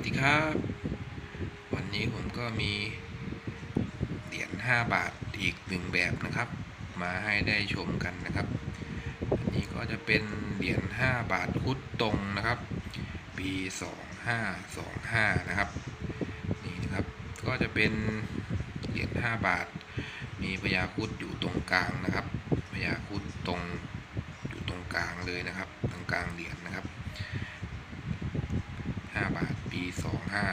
วัสดีครับ วันนี้ผมก็มีเหรียญ5บาทอีกหนึ่งแบบนะครับ มาให้ได้ชมกันนะครับ อันนี้ก็จะเป็นเหรียญ5บาทคุดตรงนะครับ ปี2525นะครับนี่นะครับก็จะเป็นเหรียญ5บาท มีพญาคุดอยู่ตรงกลางนะครับพญาคุดตรงอยู่ตรงกลางเลยนะครับ ตรงกลางเหรียญนะครับ 5บาทปี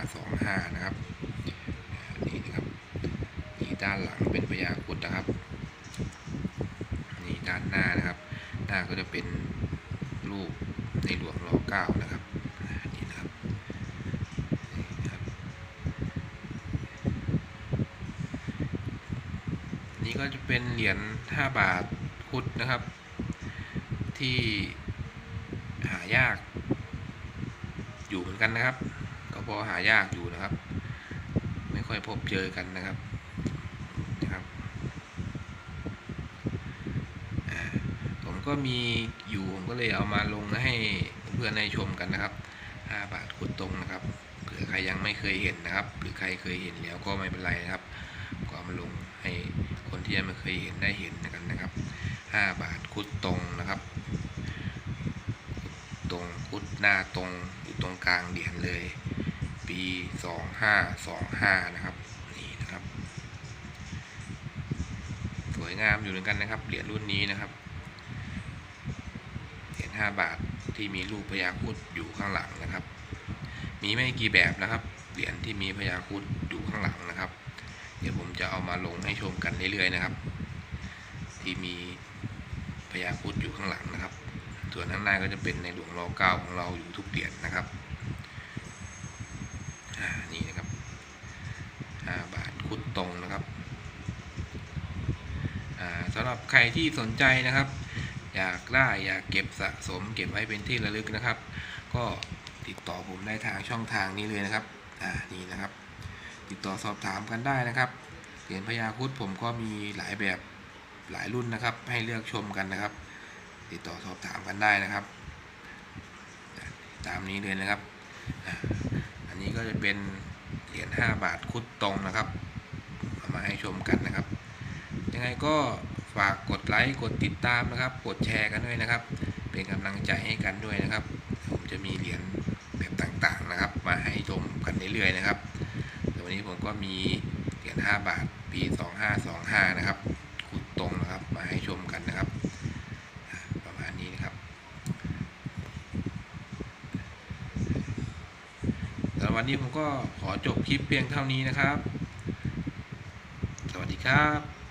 2525นะครับนี่นะครับนี่ด้านหลังเป็นพญาคุดนะครับนี่ด้านหน้านะครับ หน้าก็จะเป็นรูปในหลวงรอเก้านะครับนี่นะครับนี่นะครับนี่ก็จะเป็นเหรียญ5บาทคุดนะครับ ที่หายากอยู่เหมือนกันนะครับ ก็พอหายากอยู่นะครับ ไม่ค่อยพบเจอกันนะครับนะครับผมก็มีอยู่ผมก็เลยเอามาลงให้เพื่อนให้ชมกันนะครับ 5 บาทขุดตรงนะครับเผื่อใครยังไม่เคยเห็นนะครับ หรือใครเคยเห็นแล้วก็ไม่เป็นไรนะครับ ก็มาลงให้คนที่ยังไม่เคยเห็นได้เห็นกันนะครับ 5 บาทคุดตรงนะครับตรงพุทธหน้าตรงอยู่ตรงกลางเหรียญเลย ปี 2525 นะครับนี่นะครับ สวยงามอยู่เหมือนกันนะครับเหรียญรุ่นนี้นะครับเหรียญ5บาทที่มีรูปพญาครุดอยู่ข้างหลังนะครับ มีไม่กี่แบบนะครับเหรียญที่มีพญาครุดอยู่ข้างหลังนะครับ เดี๋ยวผมจะเอามาลงให้ชมกันเรื่อยๆนะครับ ที่มีพญาครุดอยู่ข้างหลังนะครับ ส่วนข้างหน้าก็จะเป็นในหลวงรอเก้าของเราอยู่ทุกเหรียญนะครับ นี่นะครับห้าบาทคุดตรงนะครับสำหรับใครที่สนใจนะครับ อยากได้อยากเก็บสะสม เก็บไว้เป็นที่ระลึกนะครับ ก็ติดต่อผมได้ทางช่องทางนี้เลยนะครับอ่านี่นะครับ ติดต่อสอบถามกันได้นะครับเหรียญพญาคุดผมก็มีหลายแบบหลายรุ่นนะครับ ให้เลือกชมกันนะครับ ติดต่อสอบถามกันได้นะครับ ตามนี้เลยนะครับ นนี้ก็จะเป็นเหรียญ5บาทคุดตรงนะครับเอามาให้ชมกันนะครับ ยังไงก็ฝากกดไลค์กดติดตามนะครับ กดแชร์กันด้วยนะครับ เป็นกำลังใจให้กันด้วยนะครับ ผมจะมีเหรียญแบบต่างๆนะครับ มาให้ชมกันเรื่อยๆนะครับแต่วันนี้ผมก็มีเหรียญ5บาทปี 2525 นะครับคุดตรงนะครับ มาให้ชมกันนะครับ ประมาณนี้นะครับสำหรับ วันนี้ผมก็ขอจบคลิปเพียงเท่านี้นะครับ สวัสดีครับ